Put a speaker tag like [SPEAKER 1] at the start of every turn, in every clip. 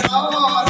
[SPEAKER 1] Hello.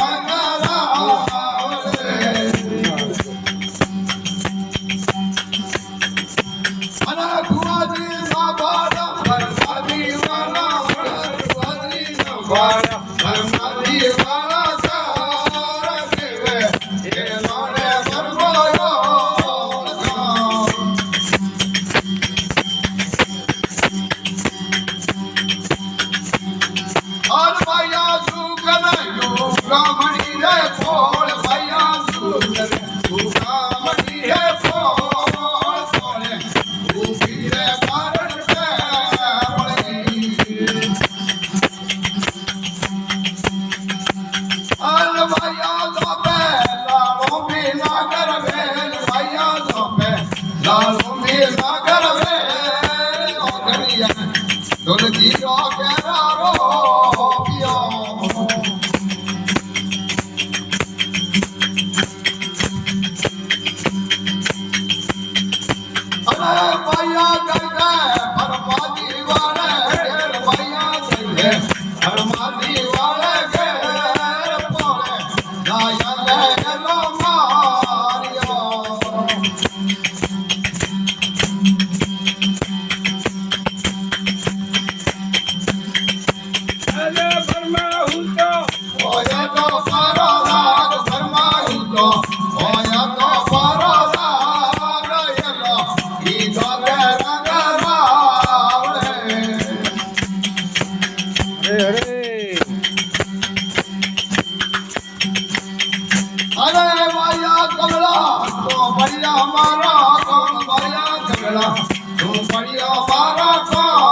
[SPEAKER 1] दुनिया અમારા કોણ ભર્યા ઝઘડા? તું પડ્યો મારા કોણ?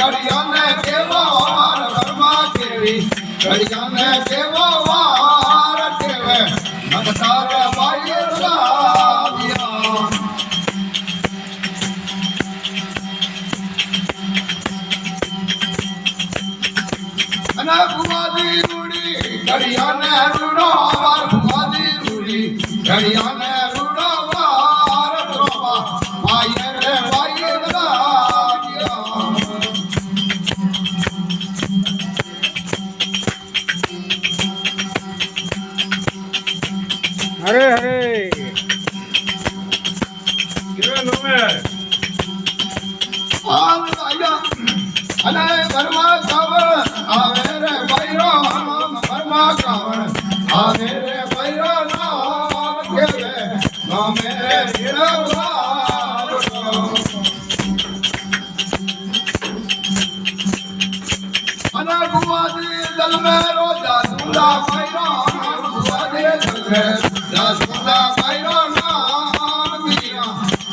[SPEAKER 1] ઘડિયાને કેવો વાર ઘરમાં કેવી? ઘડિયાને કેવો વાર કેવે? મગસાર બાઈ લાવ્યા અને ભુવાજી રૂડી ઘડિયાને રૂડો વાર ભુવાજી રૂડી ઘડિયાને હરે હરે અનગુવાદી દલ મેરો જાદુલા ભૈરો અનગુવાદી દલ મેરો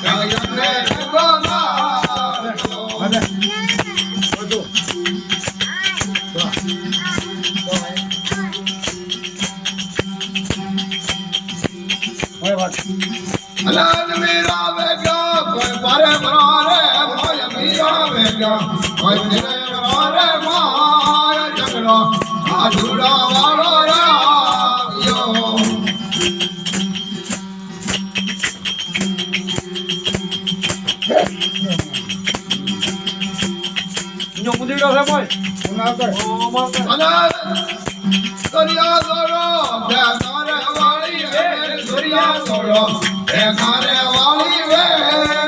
[SPEAKER 1] ગાયને ગોનારો. અલાજ મીરા વેગા કોઈ પારે મરારે મોય મીરા વેગા કોઈ તેરે મરારે માય
[SPEAKER 2] ગયો છે
[SPEAKER 1] કોઈ દરિયા દોડો વાળી દરિયા દોડો વાળી વે.